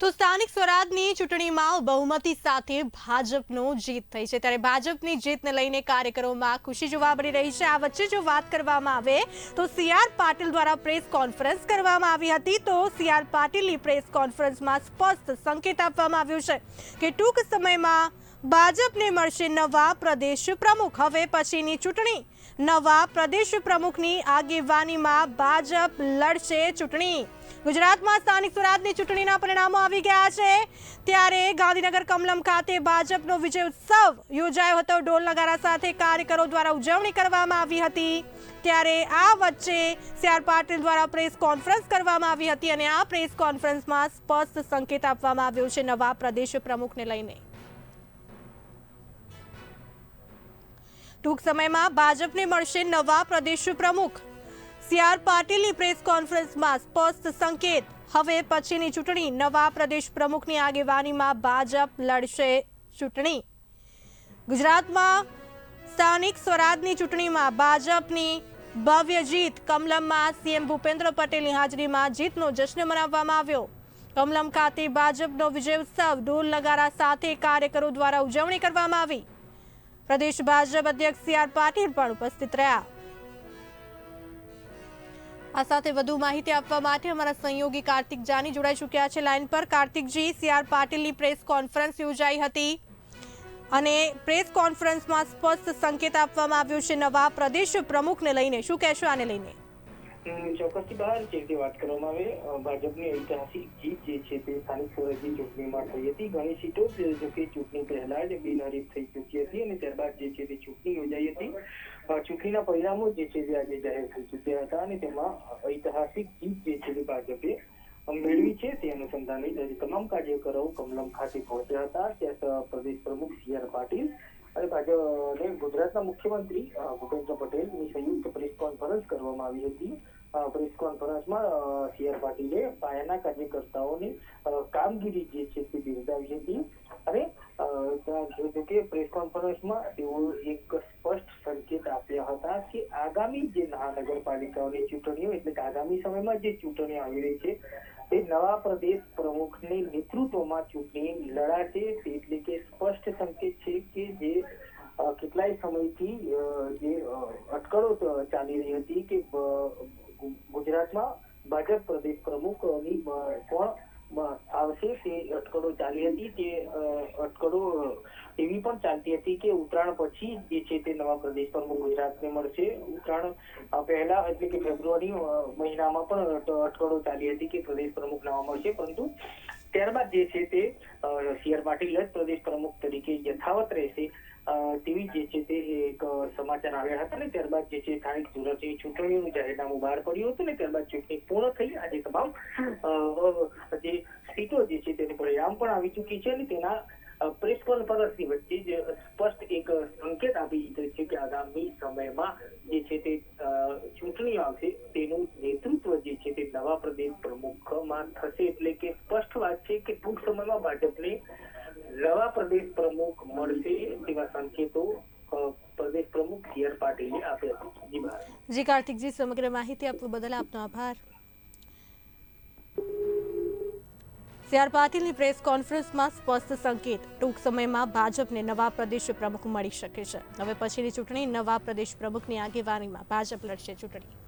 તો સ્થાનિક સ્વરાજની ચૂંટણીમાં બહુમતી સાથે ભાજપનો જીત થઈ છે. ત્યારે ભાજપની જીતને લઈને કાર્યકરોમાં ખુશી જોવા મળી રહી છે. આ વચ્ચે જો વાત કરવામાં આવે તો સી આર પાટીલ દ્વારા પ્રેસ કોન્ફરન્સ કરવામાં આવી હતી. તો સી આર પાટીલની પ્રેસ કોન્ફરન્સમાં સ્પષ્ટ સંકેત આપવામાં આવ્યો છે કે ટૂંક સમયમાં ભાજપને મળશે નવા પ્રદેશ પ્રમુખ. હવે પછીની ચૂંટણી. નવા પ્રદેશ પ્રમુખની આગેવાનીમાં ભાજપ લડશે ચૂંટણી. ગુજરાતમાં સ્થાનિક સ્વરાજની ચૂંટણીના પરિણામો આવી ગયા છે. ત્યારે ગાંધીનગર કમલમ ખાતે ભાજપનો વિજય ઉત્સવ યોજાયો હતો. ઢોલ નગારા સાથે કાર્યકરો દ્વારા ઉજવણી કરવામાં આવી હતી. ત્યારે આ વચ્ચે સીઆર પાટીલ દ્વારા પ્રેસ કોન્ફરન્સ કરવામાં આવી હતી અને આ પ્રેસ કોન્ફરન્સમાં સ્પષ્ટ સંકેત આપવામાં આવ્યો છે નવા પ્રદેશ પ્રમુખને લઈને. ટૂંક સમયમાં ભાજપને મળશે નવા પ્રદેશ પ્રમુખ. સી આર પાટીલની પ્રેસ કોન્ફરન્સમાં સ્પષ્ટ સંકેત હવે પછીની ચૂંટણી. નવા પ્રદેશ પ્રમુખની આગેવાનીમાં ભાજપ લડશે ચૂંટણી. ગુજરાતમાં સ્થાનિક સ્વરાજની ચૂંટણીમાં ભાજપની ભવ્ય જીત. કમલમમાં સીએમ ભૂપેન્દ્ર પટેલની હાજરીમાં જીતનો જશ્ન મનાવવામાં આવ્યો. કમલમ ખાતે ભાજપનો વિજય ઉત્સવ. ઢોલ નગારા સાથે કાર્યકરો દ્વારા ઉજવણી કરવામાં આવી. પ્રદેશ ભાજપ અધ્યક્ષ સી આર પાટીલ પણ ઉપસ્થિત રહ્યા. આ સાથે વધુ માહિતી આપવા માટે અમારા સહયોગી કાર્તિક જાની જોડાઈ ચૂક્યા છે. લાઈન પર કાર્તિકજી, સી આર પાટીલની પ્રેસ કોન્ફરન્સ યોજાઈ હતી અને પ્રેસ કોન્ફરન્સમાં સ્પષ્ટ સંકેત આપવામાં આવ્યો છે. નવા પ્રદેશ પ્રમુખને લઈને શું કહેશો આને લઈને? ચોક્કસથી બહાર જે રીતે વાત કરવામાં આવે. ભાજપની ઐતિહાસિક જીત જે છે તે સ્થાનિક સ્વરાજની ચૂંટણીમાં થઈ હતી. ઘણી સીટો જ કે ચૂંટણી પહેલા જ બિનહરીફ થઈ ચૂકી હતી અને ત્યારબાદ જે છે તે ચૂંટણી યોજાઈ હતી. ચૂંટણીના પરિણામો જે છે જે આજે જાહેર થઈ ચૂક્યા હતા અને તેમાં ઐતિહાસિક જીત જે છે તે ભાજપે મેળવી છે તે અનુસંધાને તમામ કાર્યકરો કમલમ ખાતે પહોંચ્યા હતા. ત્યાં પ્રદેશ પ્રમુખ સી આર પાટીલ અને ભાજપ ગુજરાતના મુખ્યમંત્રી ભૂપેન્દ્ર પટેલની સંયુક્ત પ્રેસ કોન્ફરન્સ કરવામાં આવી હતી. પ્રેસ કોન્ફરન્સમાં સી આર પાટીલે પાયાના કાર્યકર્તાઓની કામગીરી જે છે તે બિરદાવી હતી. અને અ, ત્યાં જો જો કે પ્રેસ કોન્ફરન્સમાં તેઓ એક સ્પષ્ટ હતા કે આગામી જે મહાનગરપાલિકાઓની ચૂંટણીઓ એટલે કે આગામી સમયમાં જે ચૂંટણી આવી રહી છે તે નવા પ્રદેશ પ્રમુખની નેતૃત્વમાં ચૂંટણી લડાશે એટલે કે સ્પષ્ટ સંકેત છે કે જે કેટલાય સમયથી જે અટકળો ચાલી રહી હતી કે ગુજરાતમાં ભાજપ પ્રદેશ પ્રમુખની ની કોણ આવશે તે અટકળો ચાલી હતી, તે અટકળો એવી પણ ચાલતી હતી કે ઉત્તરાયણ પછી જે છે તે નવા પ્રદેશ પર ગુજરાતને મળશે. ઉત્તરાયણ પહેલા એટલે કે ફેબ્રુઆરી મહિનામાં પણ અટકળો ચાલી હતી કે પ્રદેશ પ્રમુખ નવા મળશે, પરંતુ ત્યારબાદ જે છે તે સી આર પાટીલ જ પ્રદેશ પ્રમુખ તરીકે યથાવત રહેશે. તેવી જે છે તે એક સમાચાર આવ્યા હતા ને ત્યારબાદ જે છે સ્થાનિક સુરતની ચૂંટણીનું જાહેરનામું બહાર પડ્યું હતું ને ત્યારબાદ ચૂંટણી પૂર્ણ થઈ આજે તમામ જે સીટો જે છે તેનું પરિણામ પણ આવી ચૂકી છે અને તેના અ, પ્રેસ વચ્ચે જ સ્પષ્ટ એક સંકેત આપી દીધો છે કે આગામી સમયમાં જે છે તે અ, ચૂંટણી આવશે તેનું નેતૃત્વ જે છે તે નવા પ્રદેશ પ્રમુખમાં થશે એટલે કે સ્પષ્ટ વાત છે કે ટૂંક સમયમાં ભાજપને નવા પ્રદેશ પ્રમુખ મળશે તેવા સંકેતો પ્રદેશ પ્રમુખ સી પાટીલે આપ્યા જી કાર્તિકજી સમગ્ર માહિતી આપવા બદલ આપનો આભાર. સી આર પાટીલની પ્રેસ કોન્ફરન્સમાં સ્પષ્ટ સંકેત. ટૂંક સમયમાં ભાજપને નવા પ્રદેશ પ્રમુખ મળી શકે છે. હવે પછીની ચૂંટણી નવા પ્રદેશ પ્રમુખની આગેવાનીમાં. ભાજપ લડશે ચૂંટણી.